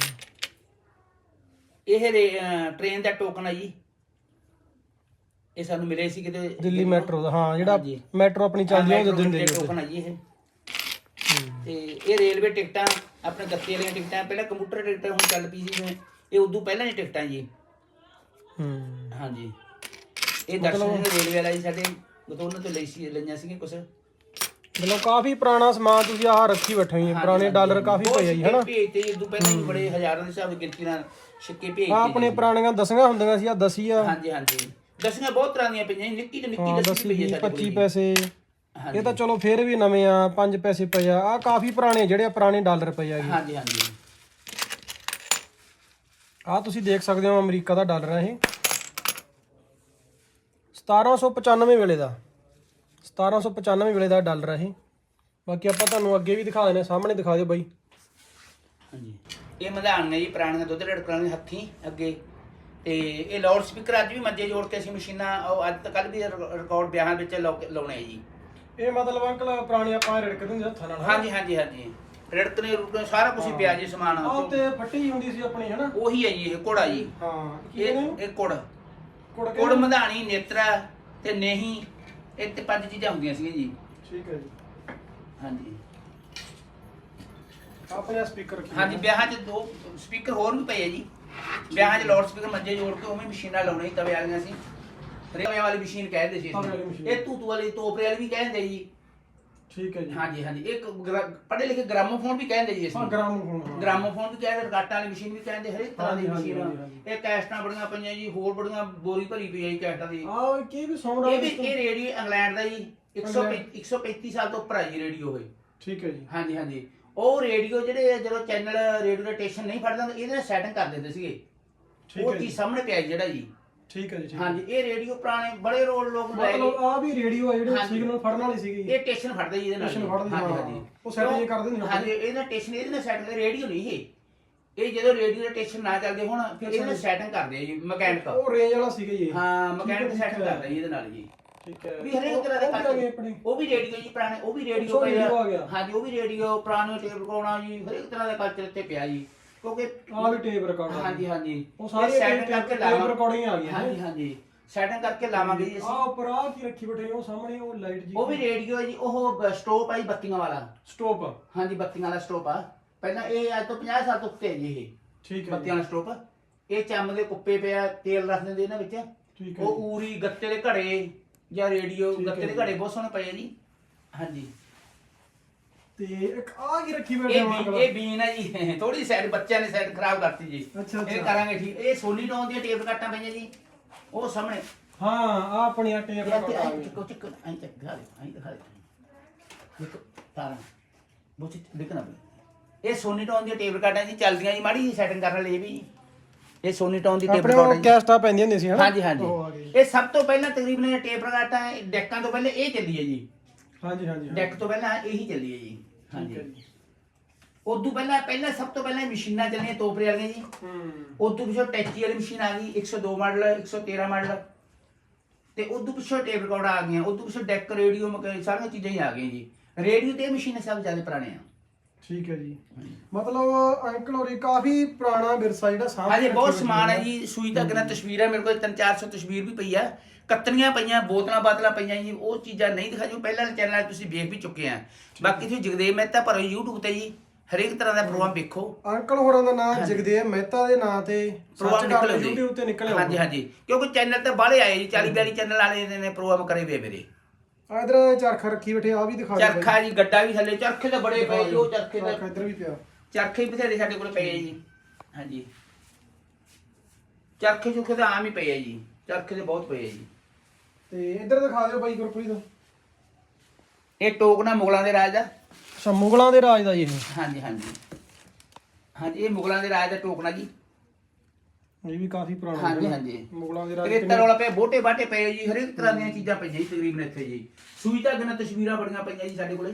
ਇਹ ਰੇ- ਅਹ, ਟ੍ਰੇਨ ਦਾ ਟੋਕਨ ਹੈ ਜੀ। ਇਹ ਸਾਨੂੰ ਮਿਲੇ ਸੀ ਕਿਤੇ ਦਿੱਲੀ ਮੈਟਰੋ ਦਾ ਹਾਂ ਜਿਹੜਾ ਹਾਂਜੀ। ਮੈਟਰੋ ਆਪਣੀ ਚੱਲਦੀ ਆ ਉਹ ਦਿੰਦੇ ਜੀ ਟੋਕਨ ਹੈ ਜੀ ਇਹ। ਤੇ ਇਹ ਰੇਲਵੇ ਟਿਕਟਾਂ ਆਪਣੇ ਗੱਤੇ ਵਾਲੀਆਂ ਟਿਕਟਾਂ ਪਹਿਲਾਂ ਕੰਪਿਊਟਰ ਟਿਕਟਾਂ ਹੁਣ ਚੱਲ ਪਈ ਜਿਵੇਂ, ਇਹ ਉਦੋਂ ਪਹਿਲਾਂ ਦੀ ਟਿਕਟਾਂ ਜੀ। ਹੂੰ। ਹਾਂਜੀ। ਇਹ ਦਰਸ਼ਨ ਸਿੰਘ ਰੇਲਵੇ ਵਾਲਾ ਜੀ ਸਾਡੇ ਉਹਨਾਂ ਤੋਂ ਲਈ ਸੀ ਲਈਆਂ ਸੀਗੀਆਂ ਕੁਛ। ਮਤਲਬ ਕਾਫੀ ਪੁਰਾਣਾ ਸਮਾਨ ਤੁਸੀਂ ਆਹ ਰੱਖੀ ਬੈਠੇ ਹੋ ਜੀ ਪੁਰਾਣੇ ਡਾਲਰ ਕਾਫੀ ਪਏ ਆ ਜੀ ਹਨਾ? ਭੇਜਤੇ ਜੀ ਉਦੋਂ ਪਹਿਲਾਂ ਹੀ। ਬੜੇ ਹਜ਼ਾਰਾਂ ਦੇ ਹਿਸਾਬ ਗਿਣਤੀ ਨਾਲ ਸਿੱਕੇ ਆ ਭੇਜਤੇ ਆਪਣੇ ਪੁਰਾਣੀਆਂ ਦਸੀਆਂ ਹੁੰਦੀਆਂ ਸੀ ਆ ਦਸੀ ਆ। ਹਾਂਜੀ ਹਾਂਜੀ। ਦਸੀਆਂ ਬਹੁਤ ਤਰ੍ਹਾਂ ਦੀਆਂ ਪਈਆਂ ਜੀ, ਨਿੱਕੀ ਤੋਂ ਨਿੱਕੀ ਦਸੀ ਪਈ ਹੈ ਸਾਡੇ ਕੋਲ 25 ਜੀ। ਪੈਸੇ। ਇਹ ਤਾਂ ਚਲੋ ਫੇਰ ਵੀ ਨਵੇਂ ਆ 5 ਪੈਸੇ ਪਏ ਆ। ਆ ਕਾਫੀ ਪੁਰਾਣੇ ਜਿਹੜੇ ਆ ਪੁਰਾਣੇ ਡਾਲਰ ਪਏ ਆ ਜੀ। ਹਾਂਜੀ ਹਾਂਜੀ। ਆ ਤੁਸੀਂ ਦੇਖ ਸਕਦੇ ਹੋ ਅਮਰੀਕਾ ਦਾ ਡਾਲਰ ਆ ਇਹ। 1795 ਵੇਲੇ ਦਾ। 1795 ਵੇਲੇ ਦਾ ਡਾਲਰ ਆ ਇਹ। ਬਾਕੀ ਆਪਾਂ ਤੁਹਾਨੂੰ ਅੱਗੇ ਵੀ ਦਿਖਾ ਦਿੰਦੇ ਸਾਹਮਣੇ ਦਿਖਾ ਦਿਓ ਬਾਈ। ਹਾਂਜੀ। ਇਹ ਮਧਾਣੀਆਂ ਜੀ ਪੁਰਾਣੀਆਂ ਦੁੱਧ ਰੇੜ ਪੁਰਾਣੇ ਹੱਥੀਂ ਅੱਗੇ। ਤੇ ਇਹ ਲਾਊਡ ਸਪੀਕਰ ਅੱਜ ਵੀ ਮੰਜੇ ਜੋੜ ਕੇ ਅਸੀਂ ਮਸ਼ੀਨਾਂ ਉਹ ਅੱਜ ਤੱਕ ਵੀ ਰਿਕਾਰਡ ਵਿਆਹਾਂ ਵਿੱਚ ਲਾਉ- ਲਾਉਣੇ ਜੀ। ਇਹ ਮਤਲਬ ਅੰਕਲ ਪੁਰਾਣੀ ਆਪਾਂ ਰਿੜਕਦੇ ਹੁੰਦੇ ਹੱਥਾਂ ਨਾਲ ਹਾਂਜੀ ਹਾਂਜੀ ਹਾਂਜੀ। ਰਿੜਕਣੇ ਰੁਕਣੇ ਸਾਰਾ ਕੁਝ ਪਿਆ ਜੀ ਸਮਾਨ ਆ ਤੇ ਫੱਟੀ ਹੁੰਦੀ ਸੀ ਆਪਣੀ ਹਨਾ? ਉਹੀ ਹੈ ਜੀ ਇਹ ਕੋੜਾ ਜੀ। ਹਾਂ ਕੀ ਇਹ ਇਹ ਕੁੜ ਕੁੜ ਕੁੜ ਮਧਾਣੀ ਨੇਤਰਾ ਤੇ ਨਹੀਂ ਇਹ ਤੇ ਪੰਜ ਚੀਜ਼ਾਂ ਹੁੰਦੀਆਂ ਸੀਗੀਆਂ ਜੀ। ਠੀਕ ਹੈ ਜੀ। ਹਾਂਜੀ। ਆਪਣੇ ਸਪੀਕਰ ਕੀ ਹਾਂਜੀ ਵਿਆਹਾਂ 'ਚ ਦੋ ਸਪੀਕਰ ਹੋਰ ਵੀ ਪਏ ਆ ਜੀ। ਵਿਆਹਾਂ 'ਚ ਲਾਊਡ ਸਪੀਕਰ ਮੰਜੇ ਜੋੜ ਕੇ ਉਵੇਂ ਮਸ਼ੀਨਾਂ ਲਾਉਣੇ ਤਵੇ ਵਾਲੀਆਂ ਸੀ। ਰੇਵੇਂ ਵਾਲੀ ਮਸ਼ੀਨ ਕਹਿੰਦੇ ਸੀ ਤਵੇ ਵਾਲੀ ਮਸ਼ੀਨ। ਇਹ ਤੂਤੂ ਵਾਲੀ ਤੋਪਰੇ ਵਾਲੀ ਵੀ ਕਹਿੰਦੇ ਜੀ ਠੀਕ ਹੈ ਜੀ। ਹਾਂਜੀ ਹਾਂਜੀ। ਇੱਕ ਪੜ੍ਹੇ ਲਿਖੇ ਗ੍ਰਾਮੋਫੋਨ ਵੀ ਕਹਿੰਦੇ ਜੀ ਇਸ ਹਾਂ ਨੂੰ। ਗ੍ਰਾਮ ਫੋਨ ਹਾਂ। ਗ੍ਰਾਮੋਫੋਨ ਵੀ ਕਹਿੰਦੇ ਰਕਾਟਾਂ ਵਾਲੀ ਮਸ਼ੀਨ ਵੀ ਕਹਿੰਦੇ ਹਰੇਕ ਤਰ੍ਹਾਂ ਦੀ ਹਾਂਜੀ, ਹਾਂਜੀ, ਮਸ਼ੀਨ। ਹਾਂਜੀ, ਇਹ ਕੈਸਟਾਂ ਬੜੀਆਂ ਪਈਆਂ ਜੀ ਹੋਰ ਬੜੀਆਂ ਬੋਰੀ ਭਰੀ ਪਈ ਹੈ ਜੀ ਕੈਸਟਾਂ ਦੀ। ਆ ਕੀ ਵੀ ਸਾਊਂਡ ਇਹ ਵੀ ਇਹ ਰੇਡੀਓ ਇੰਗਲੈਂਡ ਦਾ ਜੀ 135 135 ਸਾਲ ਤੋਂ ਉੱਪਰ ਆ ਜੀ ਰੇਡੀਓ ਇਹ। ਠੀਕ ਹੈ ਜੀ। ਹਾਂਜੀ ਹਾਂਜੀ। ਉਹ ਰੇਡੀਓ ਜਿਹੜੇ ਜਦੋਂ ਚੈਨਲ ਰੇਡੀਓ ਦਾ ਸਟੇਸ਼ਨ ਨਹੀਂ ਫੜਦਾ ਤਾਂ ਇਹਦੇ ਨਾਲ ਸੈਟਿੰਗ ਕਰ ਦਿੰਦੇ ਸੀਗੇ। ਠੀਕ ਉਹ ਹੈ ਜੀ। ਚੀਜ਼ ਸਾਹਮਣੇ ਪਿਆ ਜੀ ਜਿਹੜਾ ਜੀ। ਠੀਕ ਹੈ ਜੀ ਠੀਕ ਹੈ ਹਾਂਜੀ ਇਹ ਰੇਡੀਓ ਪੁਰਾਣੇ ਬੜੇ ਰੋਲ ਲੋਕ ਲੈ ਗਏ ਮਤਲਬ ਆ ਵੀ ਰੇਡੀਓ ਆ ਜਿਹੜੇ ਹਾਂਜੀ। ਸਿਗਨਲ ਫੜਨ ਵਾਲੀ ਸੀਗੀ। ਇਹ ਸਟੇਸ਼ਨ ਫੜਦਾ ਜੀ ਇਹਦੇ ਨਾਲ। Station ਫੜਦਾ ਹਾਂਜੀ ਹਾਂ। ਹਾਂਜੀ। ਉਹ setting ਜੇ ਕਰਦੇ ਹੁੰਦੇ ਨੇ। ਹਾਂਜੀ ਇਹਦਾ ਸਟੇਸ਼ਨ ਇਹਦੇ ਨਾਲ ਸੈਟ ਕਰ ਰੇਡੀਓ ਨਹੀਂ ਇਹ। ਇਹ ਜਦੋਂ ਰੇਡੀਓ ਦਾ ਸਟੇਸ਼ਨ ਨਾ ਚੱਲਦੇ ਹੁਣ ਫਿਰ ਇਹਦੇ ਨਾਲ ਸੈਟਿੰਗ ਕਰਦੇ ਆ ਜੀ ਮਕੈਨਿਕ। ਉਹ ਰੇਂਜ ਵਾਲਾ ਸੀਗਾ ਜੀ ਹਾਂ ਠੀਕ ਹੈ, ਮਕੈਨਿਕ ਠੀਕ ਸੈਟਿੰਗ ਹੈ। ਕਰਦਾ ਜੀ ਇਹਦੇ ਨਾਲ ਜੀ। ਠੀਕ ਹੈ। ਵੀ ਹਰੇਕ ਤਰ੍ਹਾਂ ਦੇ ਉਹ ਵੀ ਆ ਗਏ ਆਪਣੇ। ਉਹ ਵੀ ਰੇਡੀਓ ਜੀ ਪੁਰਾਣੇ ਉਹ ਵੀ ਰੇਡੀਓ ਅੱਛਾ, ਪਏ radio ਆ ਗਿਆ। ਹਾਂਜੀ ਉਹ ਵੀ ਰੇਡੀਓ ਪੁਰਾਣੇ ਟੇਪ ਰਿਕਾਰਡਾਂ ਜੀ ਹਰੇਕ ਤਰ੍ਹਾਂ ਦਾ ਕਲਚਰ ਇੱਥੇ ਪਿਆ ਜੀ। ਕਿਉਂਕਿ ਆ ਵੀ ਟੇਪ ਰਿਕਾਰਡ ਹਾਂਜੀ ਹਾਂਜੀ। ਉਹ ਸਾਰੇ tape- ਕਰਕੇ ਲਾਵਾਂਗੇ recording ਆ ਗਈਆਂ ਨੇ। ਹਾਂਜੀ ਹਾਂਜੀ। ਸੈਟਿੰਗ ਕਰਕੇ ਲਾਵਾਂਗੇ ਜੀ ਆ ਅਸੀਂ ਉੱਪਰ ਆ ਕੀ ਰੱਖੀ ਬੈਠੇ ਉਹ ਸਾਹਮਣੇ ਉਹ ਲਾਈਟ ਜੀ। ਉਹ ਵੀ ਰੇਡੀਓ ਹੈ ਜੀ ਉਹ ਸਟੋਪ ਹੈ ਜੀ ਬੱਤੀਆਂ ਵਾਲਾ। ਸਟੋਪ ਹਾਂਜੀ ਬੱਤੀਆਂ ਵਾਲਾ ਸਟੋਪ ਆ। ਪਹਿਲਾਂ ਇਹ ਅੱਜ ਤੋਂ 50 ਸਾਲ ਤੋਂ ਉੱਤੇ ਹੈ ਜੀ ਇਹ। ਠੀਕ ਹੈ ਬੱਤੀਆਂ ਵਾਲਾ ਸਟੋਪ ਇਹ ਚੰਮ ਦੇ ਕੁੱਪੇ ਪਿਆ ਤੇਲ ਰੱਖ ਦਿੰਦੇ ਇਹਨਾਂ ਵਿੱਚ। ਠੀਕ ਹੈ ਉਹ ਊਰੀ ਗੱਤੇ ਦੇ ਘੜੇ ਜਾਂ ਰੇਡੀਓ ਠੀਕ ਹੈ ਗੱਤੇ ਦੇ ਜੀ। ਘੜੇ ਬਹੁਤ ਸੋਹਣੇ ਪਏ ਆ ਜੀ। ਹਾਂਜੀ। ਤੇ ਇੱਕ ਆ ਕੀ ਰੱਖੀ ਬੈਠੇ ਇਹ ਬੀ ਇਹ ਬੀਨ ਹੈ ਜੀ। <laughs> ਥੋੜੀ ਸਾਈਡ ਬੱਚਿਆਂ ਨੇ ਸਾਈਡ ਖਰਾਬ ਕਰਤੀ ਜੀ। ਅੱਛਾ, ਅੱਛਾ। ਇਹ ਕਰਾਂਗੇ ਠੀਕ। ਇਹ ਸੋਨੀ ਟੋਨ ਦੀਆਂ ਟੇਪ ਕੱਟਾਂ ਪਈਆਂ ਜੀ। ਉਹ ਸਾਹਮਣੇ। ਹਾਂ ਆ ਆਪਣੀਆਂ ਟੇਪ ਰਿਕਾਰਡ ਆ ਆਈ ਚੱਕੋ ਚੱਕੋ। ਆਈ ਚੱਕ ਦਿਖਾ ਦੇ ਆਈ ਦਿਖਾ ਦੇ ਦੇਖੋ ਤਾਰਾਂ। ਬਹੁਤ ਦੇਖਣਾ ਵੀ ਇਹ ਸੋਨੀ ਟੋਨ ਦੀਆਂ ਟੇਪ ਕੱਟਾਂ ਜੀ ਚੱਲਦੀਆਂ ਜੀ। ਮਾੜੀ ਸੈਟਿੰਗ ਕਰਨ ਲਈ ਇਹ ਵੀ। ਇਹ ਸੋਨੀ ਟੋਨ ਦੀ ਟੇਪ ਆਪਣੇ ਉਹ ਜੀ। ਕੈਸਟਾਂ ਪੈਂਦੀਆਂ ਹੁੰਦੀਆਂ ਸੀ ਹਨਾ? ਹਾਂਜੀ ਹਾਂਜੀ। ਉਹ ਆ ਗਈ। ਇਹ ਸਭ ਤੋਂ ਪਹਿਲਾਂ ਤਕਰੀਬਨ ਇਹ ਟੇਪ ਰਿਕਾਰਡਾਂ ਇਹ ਡੈਕਾਂ ਤੋਂ ਪਹਿਲਾਂ ਇਹ ਚੱਲੀ ਹੈ ਜੀ। ਹਾਂਜੀ ਹਾਂਜੀ ਹਾਂ। ਡੈਕ ਤੋਂ ਪਹਿਲਾਂ ਇਹੀ ਚੱਲੀ ਹੈ ਜੀ। ਠੀਕ ਹੈ ਹਾਂਜੀ। ਜੀ। ਉਦੋਂ ਪਹਿਲਾਂ ਪਹਿਲਾਂ ਸਭ ਤੋਂ ਪਹਿਲਾਂ ਇਹ ਮਸ਼ੀਨਾਂ ਚੱਲੀਆਂ ਤੋਪਰੇ ਵਾਲੀਆਂ ਜੀ। ਹੂੰ। ਉਦੋਂ ਪਿੱਛੋਂ ਟੈਚੀ ਵਾਲੀ ਮਸ਼ੀਨ ਆ ਗਈ 102 ਮਾਡਲ 113 ਮਾਡਲ। ਤੇ ਉਦੋਂ ਪਿੱਛੋਂ ਟੇਪ ਰਿਕਾਰਡ ਆ ਗਈਆਂ ਉਦੋਂ ਪਿੱਛੋਂ ਡੈਕ ਰੇਡੀਓ ਮਕੇ ਸਾਰੀਆਂ ਚੀਜ਼ਾਂ ਹੀ ਆ ਗਈਆਂ ਜੀ। ਰੇਡੀਓ ਤੇ ਇਹ ਮਸ਼ੀਨਾਂ ਸਭ ਜ਼ਿਆਦਾ ਪੁਰਾਣੇ ਆ। ਠੀਕ ਹੈ ਜੀ। ਮਤਲਬ ਅੰਕਲ ਹੋਰੀ ਕਾਫੀ ਪੁਰਾਣਾ ਵਿਰਸਾ ਜਿਹੜਾ ਸਾਹਮਣੇ ਹਾਂਜੀ ਬਹੁਤ ਸਮਾਨ ਹੈ ਜੀ। ਸੂਈ ਤੱਕ ਨਾਲ ਤਸਵੀਰਾਂ ਮੇਰੇ ਕੋਲ 3-400 ਤਸਵੀਰ ਵੀ ਪਈ ਆ ਕੱਤਰੀਆਂ ਪਈਆਂ ਬੋਤਲਾਂ ਬਾਤਲਾਂ ਪਈਆਂ ਜੀ ਉਹ ਚੀਜ਼ਾਂ ਨਹੀਂ ਦਿਖਾ ਜੋ ਪਹਿਲਾਂ ਵਾਲੇ ਚੈਨਲ ਤੁਸੀਂ ਵੇਖ ਵੀ ਚੁੱਕੇ ਆ। ਬਾਕੀ ਤੁਸੀਂ ਜਗਦੇਵ ਮਹਿਤਾ ਭਰੋ YouTube ਤੇ ਜੀ ਹਰੇਕ ਤਰ੍ਹਾਂ ਦਾ ਪ੍ਰੋਗਰਾਮ ਵੇਖੋ। ਅੰਕਲ ਹੋਰਾਂ ਦਾ ਨਾਮ ਜਗਦੇਵ ਮਹਿਤਾ ਦੇ ਨਾਂ ਤੇ ਪ੍ਰੋਗਰਾਮ ਨਿਕਲ YouTube ਤੇ ਨਿਕਲਿਆ ਹਾਂਜੀ ਹਾਂਜੀ। ਕਿਉਂਕਿ ਚੈਨਲ ਤੇ ਬਾਹਲੇ ਆਏ ਜੀ 40 42 ਚੈਨਲ ਵਾਲੇ ਨੇ ਪ੍ਰੋਗਰਾਮ ਕਰੇ ਵੇ ਮੇਰੇ। ਆ ਇਧਰ ਚਰਖਾ ਰੱਖੀ ਬੈਠੇ ਆ ਵੀ ਦਿਖਾ ਚਰਖਾ ਜੀ ਗੱਡਾ ਵੀ ਥੱਲੇ ਚਰਖੇ ਤਾਂ ਬੜੇ ਪਏ ਜੀ ਉਹ ਚਰਖੇ ਦਾ ਚਰਖਾ ਇੱਧਰ ਵੀ ਪਿਆ। ਚਰਖੇ ਵੀ ਬਥੇਰੇ ਸਾਡੇ ਕੋਲ ਪਏ ਆ ਜੀ। ਹਾਂਜੀ। ਚਰਖੇ ਚੁੱਕੇ ਤਾਂ ਆਮ ਹੀ ਪਏ ਆ ਜੀ। ਚਰਖੇ ਤੇ ਬਹੁਤ ਪਏ ਆ ਜੀ। ਤੇ ਇੱਧਰ ਦਿਖਾ ਦਿਓ ਬਾਈ ਗੁਰਪ੍ਰੀਤ। ਇਹ ਟੋਕਨਾ ਮੁਗਲਾਂ ਦੇ ਰਾਜ ਦਾ। ਅੱਛਾ ਮੁਗਲਾਂ ਦੇ ਰਾਜ ਦਾ ਜੀ ਇਹ। ਹਾਂਜੀ ਹਾਂਜੀ। ਹਾਂਜੀ ਇਹ ਮੁਗਲਾਂ ਦੇ ਰਾਜ ਦਾ ਟੋਕਨਾ ਜੀ। ਇਹ ਵੀ ਕਾਫੀ ਪੁਰਾਣਾ ਹਾਂਜੀ ਹੈ ਨਾ। ਹਾਂਜੀ। ਮੁਗਲਾਂ ਦੇ ਰਾਜ ਰੇਤਾ ਰੌਲਾ ਪਿਆ ਬੋਟੇ ਬਾਟੇ ਪਏ ਜੀ ਹਰੇਕ ਤਰ੍ਹਾਂ ਦੀਆਂ ਚੀਜ਼ਾਂ ਪਈਆਂ ਜੀ ਤਕਰੀਬਨ ਇੱਥੇ ਜੀ। ਸੂਈ ਧਾਗੇ ਨਾਲ ਤਸਵੀਰਾਂ ਬੜੀਆਂ ਪਈਆਂ ਜੀ ਸਾਡੇ ਕੋਲੇ।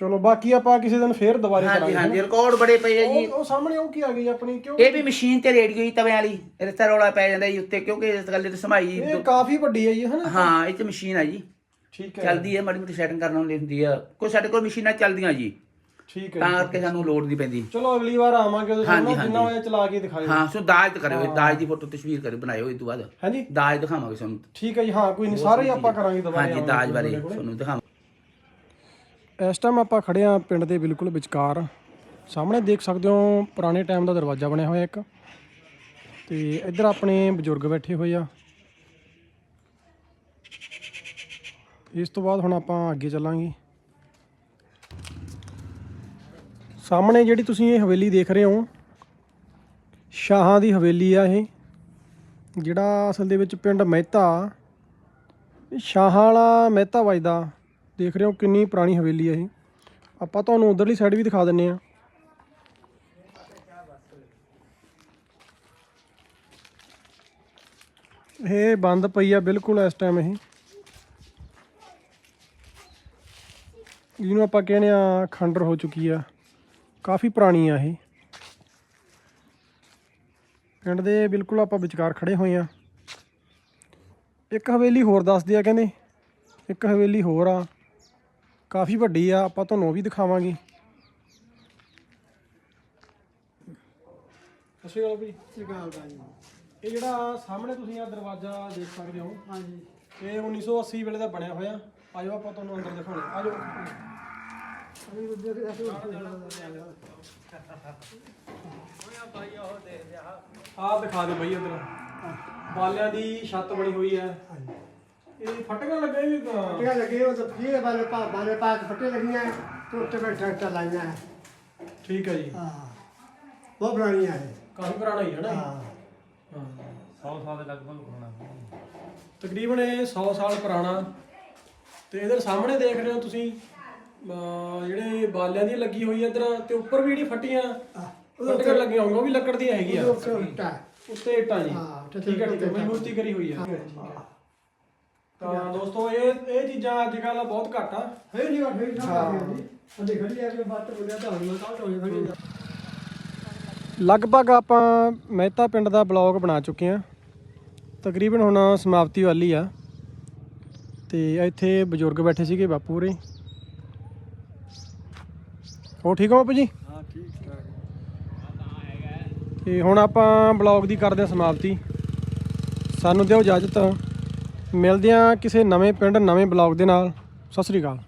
ਚਲੋ ਬਾਕੀ ਆਪਾਂ ਕਿਸੇ ਦਿਨ ਫੇਰ ਦੁਬਾਰੇ ਹਾਂਜੀ ਕਰਾਂਗੇ ਹਾਂਜੀ ਰਿਕਾਰਡ ਬੜੇ ਪਏ ਆ ਜੀ। ਉਹ ਉਹ ਸਾਹਮਣੇ ਉਹ ਕੀ ਆ ਗਈ ਆਪਣੀ ਕਿਉਂ? ਇਹ ਵੀ ਮਸ਼ੀਨ ਤੇ ਰੇਡੀਓ ਜੀ ਤਵਿਆਂ ਵਾਲੀ ਰੇਤਾ ਰੌਲਾ ਪੈ ਜਾਂਦਾ ਜੀ ਉੱਤੇ ਕਿਉਂਕਿ ਇਸ ਗੱਲ ਤੇ ਸਮਾਈ ਇਹ ਕਾਫੀ ਵੱਡੀ ਹੈ ਜੀ ਹਨਾ? ਹਾਂ ਇਹ ਚ ਮਸ਼ੀਨ ਆ ਜੀ। ਠੀਕ ਹੈ। ਚੱਲਦੀ ਹੈ ਮਾੜੀ ਮੋਟੀ ਸੈਟਿੰਗ ਕਰਨ ਹੁੰਦੀ ਹੁੰਦੀ ਆ। ਕੋਈ ਸਾਡੇ ਕੋਲ ਮਸ਼ੀਨਾਂ ਚੱਲਦੀਆਂ ਜੀ। ਠੀਕ ਹੈ ਤਾਂ। ਕਰਕੇ ਸਾਨੂੰ ਲੋਡ ਨਹੀਂ ਪੈਂਦੀ। ਚਲੋ ਅਗਲੀ ਵਾਰ ਆਵਾਂਗੇ ਉਦੋਂ ਸਾਨੂੰ ਜਿੰਨਾ। ਹੋਇਆ ਚਲਾ ਕੇ ਦਿਖਾਇਓ। ਹਾਂ ਸੋ ਦਾਜ ਤੇ ਕਰਿਓ ਦਾਜ ਦੀ ਫੋਟੋ ਤਸਵੀਰ ਕਰਿਓ ਬਣਾਇਓ ਇਸ ਤੋਂ ਬਾਅਦ। ਹਾਂਜੀ। ਦਾਜ ਦਿਖਾਵਾਂਗੇ ਤੁਹਾਨੂੰ। ਠੀਕ ਹੈ ਜੀ ਹਾਂ ਕੋਈ ਨਹੀਂ ਸਾਰੇ ਹੀ ਆਪਾਂ ਕਰਾਂਗੇ ਦੁਬਾਰੇ ਹਾਂਜੀ ਦਾਜ ਬਾਰੇ। ਤੁਹਾਨੂੰ ਦਿਖਾਵਾਂ ਇਸ ਟਾਈਮ ਆਪਾਂ ਖੜੇ ਆ ਪਿੰਡ ਦੇ ਬਿਲਕੁਲ ਵਿਚਕਾਰ। ਸਾਹਮਣੇ ਦੇਖ ਸਕਦੇ ਹੋ ਪੁਰਾਣੇ ਟਾਈਮ ਦਾ ਦਰਵਾਜ਼ਾ ਬਣਿਆ ਹੋਇਆ ਇੱਕ। ਤੇ ਇੱਧਰ ਆਪਣੇ ਬਜ਼ੁਰਗ ਬੈਠੇ ਹੋਏ ਆ। ਇਸ ਤੋਂ ਬਾਅਦ ਹੁਣ ਆਪਾਂ ਅੱਗੇ ਚੱਲਾਂਗੇ। ਸਾਹਮਣੇ ਜਿਹੜੀ ਤੁਸੀਂ ਇਹ ਹਵੇਲੀ ਦੇਖ ਰਹੇ ਹੋ, ਸ਼ਾਹਾਂ ਦੀ ਹਵੇਲੀ ਆ ਇਹ। ਜਿਹੜਾ ਅਸਲ ਦੇ ਵਿੱਚ ਪਿੰਡ ਮਹਿਤਾ ਸ਼ਾਹਾਂ ਵਾਲਾ ਮਹਿਤਾ ਵੱਜਦਾ। ਦੇਖ ਰਹੇ ਹੋ ਕਿੰਨੀ ਪੁਰਾਣੀ ਹਵੇਲੀ ਹੈ ਇਹ। ਆਪਾਂ ਤੁਹਾਨੂੰ ਉਧਰਲੀ ਸਾਈਡ ਵੀ ਦਿਖਾ ਦਿੰਨੇ ਆ ਇਹ ਬੰਦ ਪਈ ਆ ਬਿਲਕੁਲ ਇਸ ਟਾਈਮ ਇਹ। ਜਿਹਨੂੰ ਆਪਾਂ ਕਹਿੰਦੇ ਆ ਖੰਡਰ ਹੋ ਚੁੱਕੀ ਆ। ਕਾਫੀ ਪੁਰਾਣੀ ਆ ਇਹ। ਪਿੰਡ ਦੇ ਬਿਲਕੁਲ ਆਪਾਂ ਵਿਚਕਾਰ ਖੜੇ ਹੋਏ ਆ। ਇੱਕ ਹਵੇਲੀ ਹੋਰ ਦੱਸਦੇ ਆ ਕਹਿੰਦੇ। ਇੱਕ ਹਵੇਲੀ ਹੋਰ ਆ। ਕਾਫੀ ਵੱਡੀ ਆ ਆਪਾਂ ਤੁਹਾਨੂੰ ਉਹ ਵੀ ਦਿਖਾਵਾਂਗੇ। ਸਸੀ ਗੱਲ ਵੀ ਇਹ ਜਿਹੜਾ ਸਾਹਮਣੇ ਤੁਸੀਂ ਆ ਦਰਵਾਜ਼ਾ ਦੇਖ ਸਕਦੇ ਹੋ ਹਾਂਜੀ। ਇਹ 1980 ਵੇਲੇ ਦਾ ਬਣਿਆ ਹੋਇਆ। ਆਜੋ ਆਪਾਂ ਤੁਹਾਨੂੰ ਅੰਦਰ ਦਿਖਾਉਣੇ। ਆਜੋ। ਆਹ ਦਿਖਾ ਦੇ ਬਈ ਇਧਰ। ਬਾਲਿਆਂ ਦੀ ਛੱਤ ਬਣੀ ਹੋਈ ਹੈ। ਇਹ ਫਟਕਣ ਲੱਗਾ ਇਹ ਵੀ ਤਾਂ- ਪੱਟੀਆਂ ਲੱਗੇ ਉਹ ਤਾਂ ਫੀਰ ਵਾਲੇ ਪਾ ਬਾਲੇ ਪਾ ਕੇ ਪੱਟੇ ਲੱਗੀਆਂ ਤੇ ਉੱਤੇ ਮੈਂ ਟਰੈਕਟਰ ਲਾਈਆਂ। ਠੀਕ ਹੈ ਜੀ। ਹਾਂ ਬਹੁਤ ਪੁਰਾਣੀਆਂ ਹੈ ਕਾਫੀ ਪੁਰਾਣਾ ਹੀ ਹੈ ਨਾ। ਇਹ? ਹਾਂ। ਹਾਂ। 100 ਸਾਲ ਦੇ ਲਗਭਗ ਪੁਰਾਣਾ। ਤਕਰੀਬਨ ਇਹ 100 ਸਾਲ ਪੁਰਾਣਾ। ਤੇ ਇਧਰ ਸਾਹਮਣੇ ਦੇਖ ਰਹੇ ਹੋ ਤੁਸੀਂ ਅਹ ਜਿਹੜੇ ਬਾਲਿਆਂ ਦੀ ਲੱਗੀ ਹੋਈ ਹੈ ਇਧਰ ਤੇ ਉੱਪਰ ਵੀ ਜਿਹੜੀ ਫੱਟੀਆਂ ਫੱਟੀਆਂ ਲੱਗੀਆਂ ਹੋਈਆਂ ਉਹ ਵੀ ਲੱਕੜ ਦੀਆਂ ਹੈਗੀਆਂ। ਉੱਤੇ ਉੱਤੇ ਇੱਟਾਂ ਜੀ। ਹਾਂ, ਠੀਕ ਹੈ ਠੀਕ ਹੈ। ਮਜ਼ਬੂਤੀ ਕਰੀ ਹੋਈ ਹੈ। ਤਾਂ ਦੋਸਤੋ ਇਹ ਇਹ ਚੀਜ਼ਾਂ ਅੱਜ ਕੱਲ ਬਹੁਤ ਘੱਟ ਆ। ਹੈ ਨਹੀਂ ਉਹ ਨਹੀਂ ਉਹਦੇ ਖੜੀ ਆ ਕੇ ਬਾਤ ਬੋਲਿਆ ਤਾਂ ਹੁਣ ਤੋਂ ਖੜੀ ਆ ਲਗਭਗ ਆਪਾਂ ਮਹਿਤਾ ਪਿੰਡ ਦਾ ਬਲੌਗ ਬਣਾ ਚੁੱਕੇ ਆ ਤਕਰੀਬਨ ਹੁਣ ਸਮਾਪਤੀ ਵਾਲੀ ਆ। ਤੇ ਇੱਥੇ ਬਜ਼ੁਰਗ ਬੈਠੇ ਸੀਗੇ ਬਾਪੂ ਰੇ ਹੋ ਠੀਕ ਹੋ ਬਾਪੂ ਜੀ? ਹਾਂ ਠੀਕ ਠਾਕ। ਤੇ ਹੁਣ ਆਪਾਂ ਬਲੌਗ ਦੀ ਕਰਦੇ ਹਾਂ ਸਮਾਪਤੀ। ਸਾਨੂੰ ਦਿਓ ਇਜਾਜ਼ਤ। ਮਿਲਦੇ ਹਾਂ ਕਿਸੇ ਨਵੇਂ ਪਿੰਡ ਨਵੇਂ ਬਲੌਗ ਦੇ ਨਾਲ। ਸਤਿ ਸ੍ਰੀ ਅਕਾਲ।